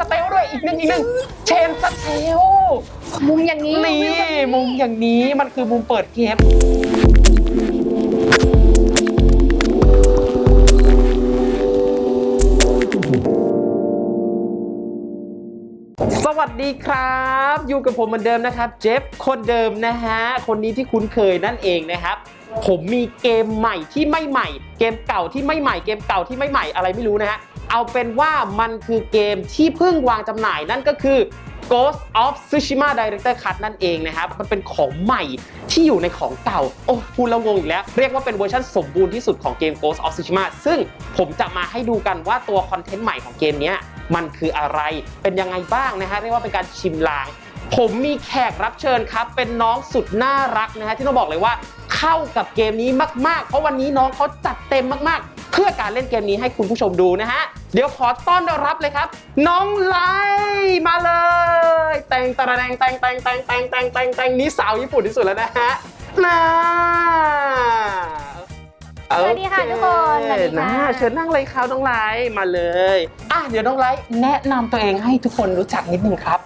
สเตลด้วยอีกหนึ่งอีกหนึ่งเชนสเตลมุมอย่างนี้นี่มุมอย่างนี้มันคือมุมเปิดเกมสวัสดีครับ อยู่กับผมเหมือนเดิมนะครับ เจฟคนเดิมนะฮะ คนนี้ที่คุ้นเคยนั่นเองนะครับ ผมมีเกมใหม่ที่ไม่ใหม่ เกมเก่าที่ไม่ใหม่ เกมเก่าที่ไม่ใหม่อะไรไม่รู้นะฮะ เอาเป็นว่ามันคือเกมที่เพิ่งวางจำหน่ายนั่นก็คือ Ghost of Tsushima Director Cut นั่นเองนะครับ มันเป็นของใหม่ที่อยู่ในของเก่า โอ้พูดแล้วงงอีกแล้ว เรียกว่าเป็นเวอร์ชันสมบูรณ์ที่สุดของเกม Ghost of Tsushima ซึ่งผมจะมาให้ดูกันว่าตัวคอนเทนต์ใหม่ของเกมนี้มันคืออะไร เป็นยังไงบ้างนะฮะ เรียกว่าเป็นการชิมลาง ผมมีแขกรับเชิญครับ เป็นน้องสุดน่ารักนะฮะที่ต้องบอกเลยว่าเข้ากับเกมนี้มาก ๆ เพราะวันนี้น้องเขาจัดเต็มมาก ๆ เพื่อการเล่นเกมนี้ให้คุณผู้ชมดูนะฮะ เดี๋ยวขอต้อนรับเลยครับ น้องไลมาเลย แต่งตะระแดงแต่งแต่งแต่งแต่งแต่งแต่งแต่งนี่สาวญี่ปุ่นที่สุดแล้วนะฮะมาสวัสดีค่ะทุกคนสวัสดีค่ะเชิญนั่งเลยครับน้องไลมาเลยอะเดี๋ยวน้องไลแนะนำตัวเองให้ทุกคนรู้จักนิดนึงครับ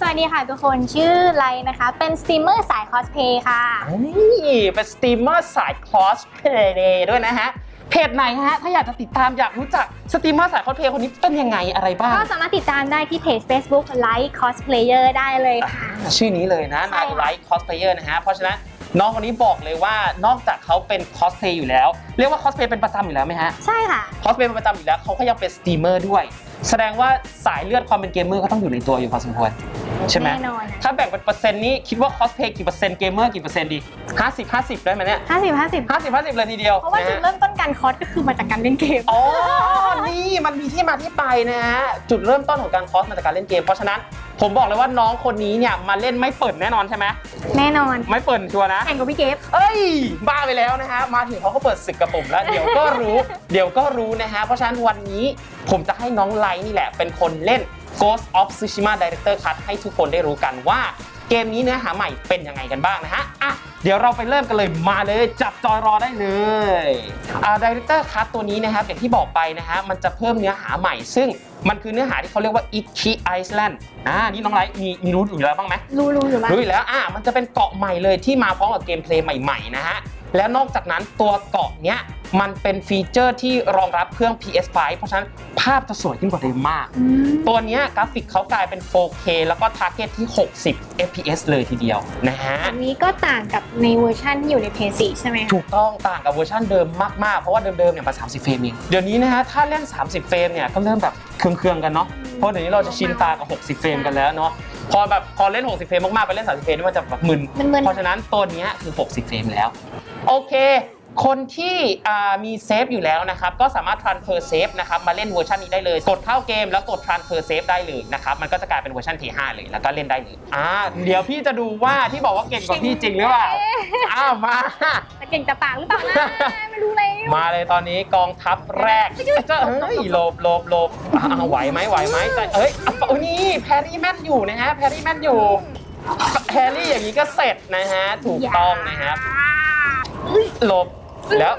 สวัสดีค่ะทุกคนชื่อไลนะคะ เป็นสตรีมเมอร์สายคอสเพย์ค่ะนี่เป็นสตรีมเมอร์สายคอสเพย์ด้วยนะฮะ เพจไหนฮะ ถ้าอยากจะติดตามอยากรู้จักสตรีมเมอร์สายคอสเพย์คนนี้เป็นยังไงอะไรบ้าง ก็สามารถติดตามได้ที่เพจ Facebook Like Cosplayer ได้เลยค่ะ ชื่อนี้เลยนะใช่นายค่ะ ไลท์คอสเพลเยอร์นะฮะ เพราะฉะนั้นน้องคนนี้บอกเลยว่านอกจากเขาเป็นคอสเพลย์อยู่แล้ว เรียกว่าคอสเพลย์เป็นประจำอยู่แล้วไหมฮะใช่ค่ะ คอสเพลย์เป็นประจำอยู่แล้วเขาก็ยังเป็นสตรีมเมอร์ด้วย แสดงว่าสายเลือดความเป็นเกมเมอร์ก็ต้องอยู่ในตัวอยู่พอสมควรใช่ไหมแน่นอนค่ะถ้าแบ่งเป็นเปอร์เซ็นต์นี้คิดว่าคอสเพลย์กี่เปอร์เซ็นต์เกมเมอร์กี่เปอร์เซ็นต์ดี50 50ได้ไหมเนี่ย50 50 50 50เลยทีเดียวเพราะว่านะจุดฮะเริ่มต้นการคอสก็คือมาจากการเล่นเกมอ๋อนี่มันมีที่มาที่ไปนะฮะจุดเริ่มต้นของการคอสมาจากการเล่นเกมเพราะฉะนั้น ผมบอกเลยว่าน้องคนนี้เนี่ยมาเล่นไม่เปิดแน่นอนใช่ไหมแน่นอน ไม่เปิดชัวร์นะ แข่งกับพี่เกฟ เอ้ย บ้าไปแล้วนะฮะ มาถึงเขาก็เปิดศึกกับผมแล้ว เดี๋ยวก็รู้ เดี๋ยวก็รู้นะฮะ เพราะฉะนั้นวันนี้ผมจะให้น้องไลท์นี่แหละ เป็นคนเล่น Ghost of Tsushima Director Cut ให้ทุกคนได้รู้กันว่า เกมนี้เนื้อหาใหม่เป็นยังไงกันบ้างนะฮะอะเดี๋ยวเราไปเริ่มกันเลยมาเลยจับจอยรอได้เลยอ่า Director Cut ตัวนี้นะครับอย่างที่บอกไปนะฮะมันจะเพิ่มเนื้อหาใหม่ ซึ่งมันคือเนื้อหาที่เขาเรียกว่า Iki Island อ่านี่น้องไลท์มีมีรู้อยู่แล้วบ้างไหมรู้รู้อยู่บ้างรู้อยู่แล้วอะมันจะเป็นเกาะใหม่เลยที่มาพร้อมกับเกมเพลย์ใหม่ๆนะฮะแล้วนอกจากนั้นตัวเกาะเนี้ย มันเป็นฟีเจอร์ที่รองรับเครื่อง PS5 เพราะฉะนั้นภาพจะสวยขึ้นกว่าเดิมมากอืมตัวเนี้ยกราฟิกเขากลายเป็น 4K แล้วก็ target ที่ 60 fps เลยทีเดียวนะฮะ อันนี้ก็ต่างกับในเวอร์ชันที่อยู่ในเพย์ซีใช่ไหมคะถูกต้องต่างกับเวอร์ชันเดิมมาก ๆ เพราะว่าเดิมๆเนี่ยมา30 เฟรมเอง เดี๋ยวนี้นะฮะ ถ้าเล่น 30 เฟรมเนี่ยก็เริ่มแบบเคืองๆกันเนาะเพราะเดี๋ยวนี้เราจะชินตากับ 60 เฟรมกันแล้วเนาะพอแบบพอเล่น 60 เฟรมมากๆ ไปเล่น 30 เฟรมนี่มันจะแบบมึนมันมึนเพราะฉะนั้นตัวเนี้ยคือ 60 เฟรมแล้ว โอเค คนที่อ่ามีเซฟอยู่แล้วนะครับก็สามารถ transfer save นะครับมาเล่นเวอร์ชันนี้ได้เลย กดเข้าเกมแล้วกด transfer save ได้เลยนะครับมันก็จะกลายเป็นเวอร์ชัน T5 เลยแล้วก็เล่นได้เลยอ่าเดี๋ยวพี่จะดูว่าที่บอกว่าเก่งกว่าพี่จริงหรือเปล่าอ้าวมาแต่เก่งแต่ปากหรือเปล่านะไม่รู้เลยมาเลยตอนนี้กองทัพแรกจะเฮ้ยหลบหลบหลบอ่าไหวไหมไหวไหมแต่เอ้ยอะโอ้นี่แพรรี่แมนอยู่นะฮะแพรรี่แมนอยู่แพรรี่อย่างนี้ก็เสร็จนะฮะถูกต้องนะครับหลบ แล้ว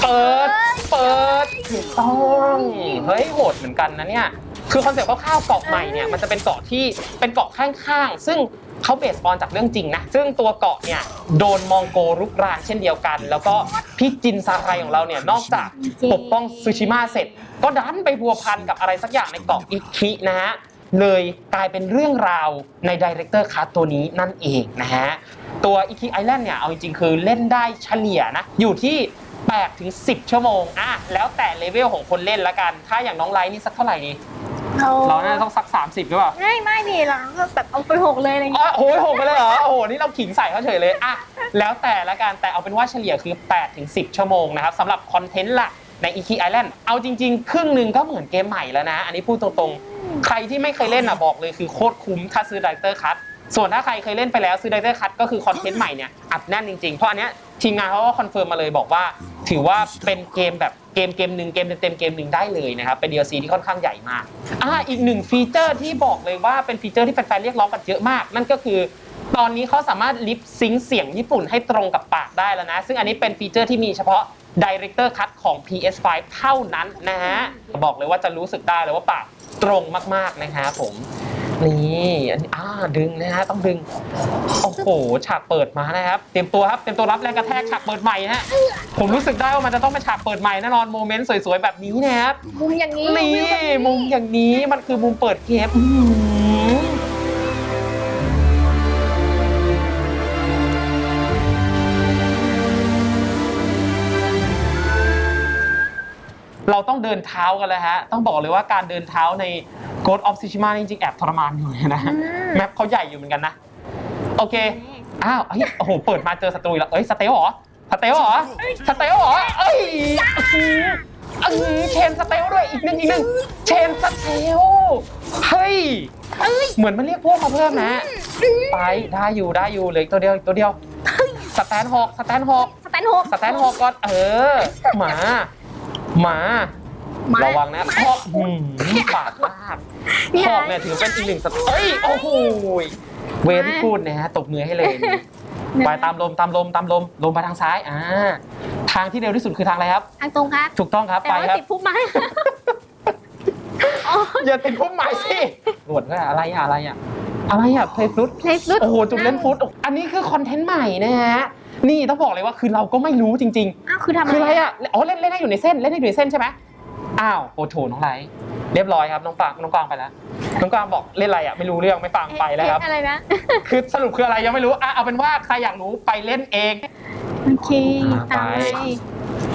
เปิดเปิดถูกต้องเฮ้ยโหดเหมือนกันนะเนี่ยคือคอนเซ็ปต์คร่าวๆเกาะใหม่เนี่ยมันจะเป็นเกาะที่เป็นเกาะข้างๆ ซึ่งเขาเบสออนจากเรื่องจริงนะ ซึ่งตัวเกาะเนี่ยโดนมองโกรุกรานเช่นเดียวกัน แล้วก็พี่จินซาไรของเราเนี่ยนอกจากปกป้องซูชิมะเสร็จ ก็ดันไปพัวพันกับอะไรสักอย่างในเกาะอิคินะฮะเลยกลายเป็นเรื่องราวในดีเรคเตอร์คัตัวนี้นั่นเองนะฮะ ตัวอิคิไอแลนด์เนี่ย เอาจริงๆ คือเล่นได้เฉลี่ยนะ อยู่ที่8ถึง10 ชั่วโมงอะแล้วแต่เลเวลของคนเล่นละกัน ถ้าอย่างน้องไลท์นี่สักเท่าไหร่ดีเราน่าจะต้องสัก 30หรือเปล่า ไม่ไม่ดีเราก็แบบเอาไปหกเลยอะไรอย่างอ๋เงี้อยโอ้ยโหไปเลยเหรอ โอ้โห นี่เราขิงใส่เขาเฉยเลยอะแล้วแต่ละกัน แต่เอาเป็นว่าเฉลี่ยคือ8ถึง10 ชั่วโมงนะครับสำหรับคอนเทนต์หลักใน e k i Island เอาจริง ๆ ครึ่งหนึ่งก็เหมือนเกมใหม่แล้วนะ อันนี้พูดตรงๆ ใครที่ไม่เคยเล่นอะบอกเลยคือโคตรคุ้มถ้าซื้อ Director Cut ส่วนถ้าใครเคยเล่นไปแล้วซื้อ Director Cut ก็คือคอนเทนต์ใหม่เนี่ยอัดแน่นจริงๆ เพราะอันเนี้ยทีมงานเขาก็คอนเฟิร์มมาเลยบอกว่า ถือว่าเป็นเกมแบบเกมเกมหนึ่งเกมเต็มเกมหนึ่งได้เลยนะครับ เป็น DLC ที่ค่อนข้างใหญ่มากอ่าอีกหนึ่งฟีเจอร์ที่บอกเลยว่าเป็นฟีเจอร์ที่แฟนๆเรียกร้องกันเยอะมาก นั่นก็คือ ตอนนี้เขาสามารถลิปซิงเสียงญี่ปุ่นให้ตรงกับปากได้แล้วนะ ซึ่งอันนี้เป็นฟีเจอร์ที่มีเฉพาะ Director Cut ของ PS5 เท่านั้นนะฮะบอกเลยว่าจะรู้สึกได้เลยว่าปากตรงมากๆนะครับผม นี่อันนี้อ่าดึงนะฮะต้องดึงโอ้โหฉากเปิดมานะครับ เตรียมตัวครับเตรียมตัวรับแรงกระแทกฉากเปิดใหม่ฮะผมรู้สึกได้ว่ามันจะต้องเป็นฉากเปิดใหม่แน่นอนโมเมนต์สวยๆแบบนี้นะครับมุมอย่างนี้นี่มุมอย่างนี้มันคือมุมเปิดเกมอื้อหือเราต้องเดินเท้ากันเลยฮะ ต้องบอกเลยว่าการเดินเท้าใน Ghost of Tsushima นี่จริงๆ แอบทรมานอยู่เลยนะอืม แมปเขาใหญ่อยู่เหมือนกันนะ โอเค อ้าวเฮ้ยโอ้โห เปิดมาเจอสตรูอีกแล้วเอ้ย สเตลเหรอ สเตลเหรอ สเตลเหรอ เอ้ยอื้ออื้อเชนสเตลด้วยอีกหนึ่งอีกหนึ่งเชนสเตลเฮ้ยเหมือนมันเรียกพวกมาเพิ่มนะ ไป ได้อยู่ ได้อยู่เหลยตัวเดียวอีกตัวเดียว สแตนหอกสแตนหอกสแตนโฮสแตนหอกก่อน เออ หมา หมา มาระวังนะหอกหืมบาดมาก เนี่ยหอกเนี่ยถือเป็นอีกหนึ่งสเตเอ้ยโอ้โหเวรพูดนะฮะตบมือให้เลยไปตามลมตามลมตามลมลมไปทางซ้ายอ่าทางที่เร็วที่สุดคือทางอะไรครับ ทางตรงครับ ถูกต้องครับแต่ไปว่าครับติดพุ่มไม้อ๋ออย่าติดพุ่มไม้สิหนวดก็อะไรอะอะไรอะอะไรอะเพลย์ฟลุตเพลย์ฟุตโอ้โหจุดเล่นฟลุตอันนี้คือคอนเทนต์ใหม่นะฮะนี่ต้องบอกเลยว่าคือเราก็ไม่รู้จริงอ้าวคือทำๆคืออะไรอะอ๋อเล่นเล่นให้อยู่ในเส้นเล่นให้อยู่ในเส้นใช่ไหมอ้าวโอ้โถน้องไร เรียบร้อยครับน้องปางน้องกวางไปแล้วน้องกวางบอกเล่นอะไรอะไม่รู้เรื่องไม่ฟังไปแล้วครับเอ๊ะอะไรนะ คือสรุปคืออะไรยังไม่รู้อะเอาเป็นว่าใครอยากรู้ไปเล่นเองโอเคอ่าตามไปไป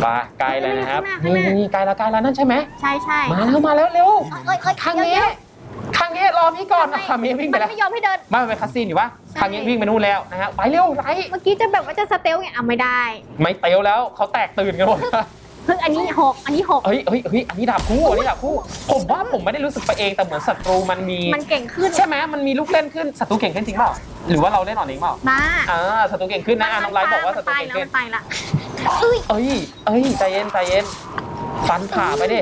ไปใกล้แล้วนะครับข้างหนี่น้าข้างหน้านี่ใกล้แล้วใกล้แล้วนั่นใช่ไหมใช่ใช่มาแล้วมาแล้วเร็วเอ้ยเอ้ยทางนี้เดี๋ยวทางนี้รอพี่ก่อนทำไมทางนี้วิ่งไปมันแล้วไม่ยอมให้เดินไมาเป็นคัสซีนอยู่ปะใช่ทางนี้วิ่งไปนู่นแล้วนะฮะไปเร็วไรเมื่อกี้จะแบบว่าจะสเตลไงอะไม่ได้ ไม่เตลแล้วเขาแตกตื่นกันหมด เพิ่งอันนี้หกอันนี้หกเฮ้ยเฮ้ยเฮ้ยอันนี้ดาบคู่อันนี้ดาบคู่ ผมว่าผมไม่ได้รู้สึกไปเองแต่เหมือนศัตรูมันมี มันเก่งขึ้นใช่ไหมมันมีลูกเล่นขึ้นศัตรูเก่งขึ้นจริงเปล่าหรือว่าเราเล่นอ่อนเองเปล่ามาอ่าศัตรูเก่งขึ้นนะอะน้องไลท์บอกว่าศัตรูไปเก่งแล้วขึ้มันนไปละเอ้ยเอ้ย เอ้ย ใจเย็น ใจเย็น ฟันผ่าไปดิ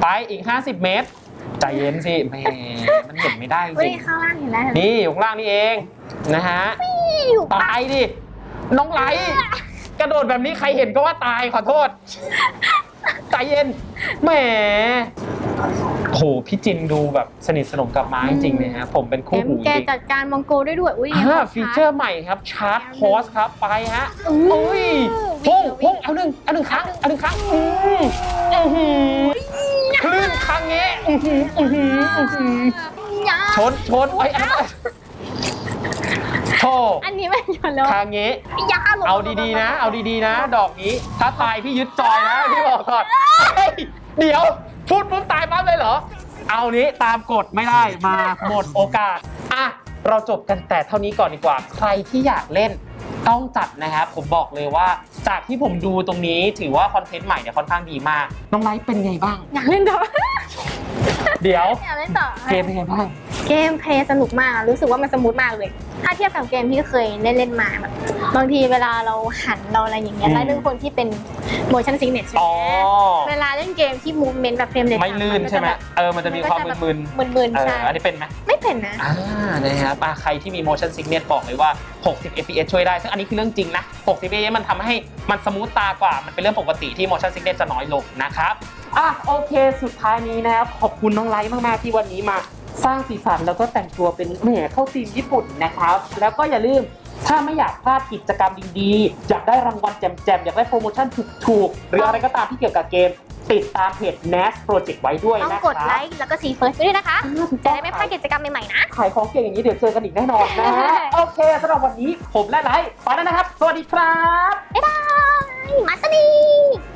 ไปอีก 50 เมตร ใจเย็นสิแหมมันเห็นไม่ได้จเฮ้ยริงข้างล่างเห็นแล้วๆนี่อยู่ข้างล่างนี่เอง นะฮะ อยู่ปะตายดิ น้องไลท์ กระโดดแบบนี้ใครเห็นก็ว่าตายขอโทษ ใจเย็น แหมโหพี่จินดูแบบสนิทสนมกับม้าจริงๆนะฮะผมเป็นแถคู่มหูจแกริงจัดการมองโกด้วยด้วย อุ้ยอ่าฟีเจอร์ใหม่ครับชาร์จโพสครับไปฮะโอ้ยพุ่งพุ่งเอาหนึ่งเอาหนึ่งครั้งเอาหนึ่งครั้งอืมอื้อหือคลื่นครั้งเงี้ยอื้อหืออื้อหืออื้อหือยาชนชนไอ้ยอันนั้น โธ่อันนี้ไม่ชนแล้วครั้งเงี้ยยาหลบเอาดีๆนะ เอาดีๆนะ ดอกนี้ ถ้าตายพี่ยึดจอยนะพี่บอกก่อนเฮ้ยเดี๋ยวพูดปุ๊บตายปั๊บเลยเหรอ เอานี้ตามกฎไม่ได้มาหมดโอกาสอะเราจบกันแต่เท่านี้ก่อนดีกว่า ใครที่อยากเล่นต้องจัดนะครับ ผมบอกเลยว่า จากที่ผมดูตรงนี้ถือว่าคอนเทนต์ใหม่เนี่ยค่อนข้างดีมาก น้องไลฟ์เป็นไงบ้าง อยากเล่นต่อเดี๋ยวอยากเล่นต่อเกมเป็นไงบ้าง เกมเพลย์สนุกมาก รู้สึกว่ามันสมูทมากเลยถ้าเทียบกับเกมที่เคยเล่นเล่นๆมาแบบบางทีเวลาเราหันเราอะไรอย่างเงี้ยอืม แล้วเป็นคนที่เป็น motion sickness ใช่อ๋อ ไหมเวลาเล่นเกมที่ movement แบบเฟรมเรทไม่ลื่นใช่ไหมเออ มันจะมีความมึนมึนๆๆเออใช่อันนี้เป็นไหมไม่เป็นนะ อ่านะครับอะใครที่มี motion sickness บอกเลยว่า 60 fps ช่วยได้ ซึ่งอันนี้คือเรื่องจริงนะ 60 fps มันทำให้มันสมูทตากว่า มันเป็นเรื่องปกติที่ motion sickness จะน้อยลงนะครับ อะโอเค สุดท้ายนี้นะครับ ขอบคุณน้องไลท์มาก ๆ ที่วันนี้มา สร้างสีสันแล้วก็แต่งตัวเป็นแหมเข้าธีมญี่ปุ่นนะครับ แล้วก็อย่าลืมถ้าไม่อยากพลาดกิจกรรมดีๆ อยากได้รางวัลแจมๆ อยากได้โปรโมชั่นถูกๆ หรืออะไรก็ตามที่เกี่ยวกับเกม ติดตามเพจ NAS Project ไว้ด้วยต้องนะคกดไลรับ ค์แล้วก็ซีเฟิร์สด้วยนะคะอ่าถูกจะต้องได้ไม่พลาดกิจกรรมใหม่ๆนะ ขายของเก่งอย่างนี้เดี๋ยวเจอกันอีกแน่นอนนะฮะ โอเคสำหรับวันนี้ผมและไลท์ไปแล้วนะครับ สวัสดีครับ บ๊ายบาย